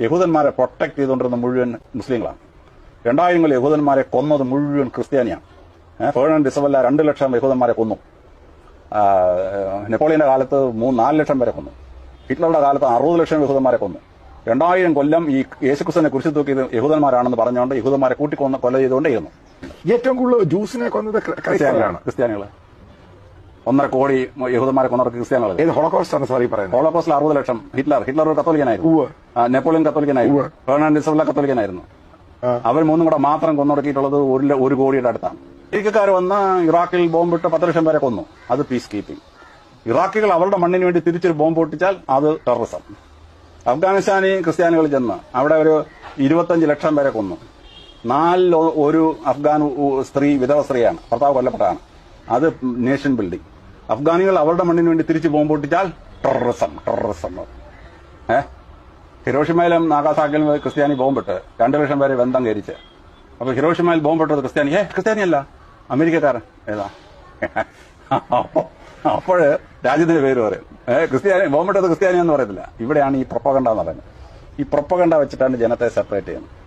യഹൂദന്മാരെ പ്രൊട്ടക്ട് ചെയ്തുകൊണ്ടിരുന്ന മുഴുവൻ മുസ്ലിങ്ങളാണ്. രണ്ടായിരങ്ങൾ യഹൂദന്മാരെ കൊന്നത് മുഴുവൻ ക്രിസ്ത്യാനിയാണ്. ഫേർണൻ ഡിസവല്ല രണ്ട് ലക്ഷം യഹൂദന്മാരെ കൊന്നു. നെപ്പോളിയന്റെ കാലത്ത് മൂന്ന് നാല് ലക്ഷം വരെ കൊന്നു. ഹിറ്റ്ലറുടെ കാലത്ത് അറുപത് ലക്ഷം യഹൂദന്മാരെ കൊന്നു. രണ്ടായിരം കൊല്ലം ഈ യേശുക്രിസ്തുവിനെ കുറിച്ച് തൂക്കിയത് യഹൂദന്മാരാണെന്ന് പറഞ്ഞുകൊണ്ട് യഹൂദന്മാരെ കൂട്ടിക്കൊന്ന് കൊല ചെയ്തുകൊണ്ടേയിരുന്നു. ഏറ്റവും കൂടുതൽ ജ്യൂസിനെ കൊന്നത് ക്രിസ്ത്യാനികളാണ്. ക്രൈസ്തവരാണ് ക്രിസ്ത്യാനികൾ. ഒന്നര കോടി യഹൂദന്മാരെ കൊന്നവർക്ക് ക്രിസ്ത്യാനികൾ ഏത് ഹോളോകോസ്റ്റ് ആണ് സാർ ഈ പറയുന്നത്? ഹോളോകോസ്റ്റിൽ അറുപത് ലക്ഷം ഹിറ്റ്ലർ. ഹിറ്റ്ലർ ഒരു കത്തോലിക്കനായിരുന്നു. നെപ്പോളിയൻ കത്തോലിക്കനായിരുന്നു. ഡിസവല്ല കത്തോലിക്കനായിരുന്നു. അവർ മൂന്നും കൂടെ മാത്രം കൊന്നൊടുക്കിയിട്ടുള്ളത് ഒരു ഒരു കോടിയുടെ അടുത്താണ്. അമേരിക്കക്കാർ വന്ന് ഇറാഖിൽ ബോംബിട്ട് പത്ത് ലക്ഷം പേരെ കൊന്നു. അത് പീസ് കീപ്പിംഗ് ഇറാഖികൾ അവരുടെ മണ്ണിന് വേണ്ടി തിരിച്ചൊരു ബോംബ് പൊട്ടിച്ചാൽ അത് ടെററിസം അഫ്ഗാനിസ്ഥാനി ക്രിസ്ത്യാനികൾ ചെന്ന് അവിടെ ഒരു ഇരുപത്തഞ്ച് ലക്ഷം പേരെ കൊന്നു. നാലിൽ ഒരു അഫ്ഗാൻ സ്ത്രീ വിധവ സ്ത്രീയാണ്. ഭർത്താവ് കൊല്ലപ്പെട്ടതാണ്. അത് നേഷൻ ബിൽഡിംഗ് അഫ്ഗാനികൾ അവരുടെ മണ്ണിന് വേണ്ടി തിരിച്ചു ബോംബ് പൊട്ടിച്ചാൽ ടെററിസം ടെററിസം ഏ? ഹിരോഷിമയിലും നാഗാസാക്കിലും ക്രിസ്ത്യാനി ബോംബിട്ട്. രണ്ടു ലക്ഷം പേരെ ബന്ധം കരിച്ച് അപ്പൊ ഹിരോഷിമയിൽ ബോംബിട്ടത് ക്രിസ്ത്യാനി. ഏ ക്രിസ്ത്യാനിയല്ല. അമേരിക്കക്കാരൻ. ഏതാ? അപ്പൊ അപ്പോഴ് രാജ്യത്തിന്റെ പേര് പറയും. ഏ ക്രിസ്ത്യാനി ബോംബിട്ടത് ക്രിസ്ത്യാനി എന്ന് പറയത്തില്ല. ഇവിടെയാണ് ഈ പ്രൊപ്പകണ്ട എന്ന് പറയുന്നത്. ഈ പ്രൊപ്പകണ്ട വെച്ചിട്ടാണ് ജനത്തെ സെപ്പറേറ്റ് ചെയ്യുന്നത്.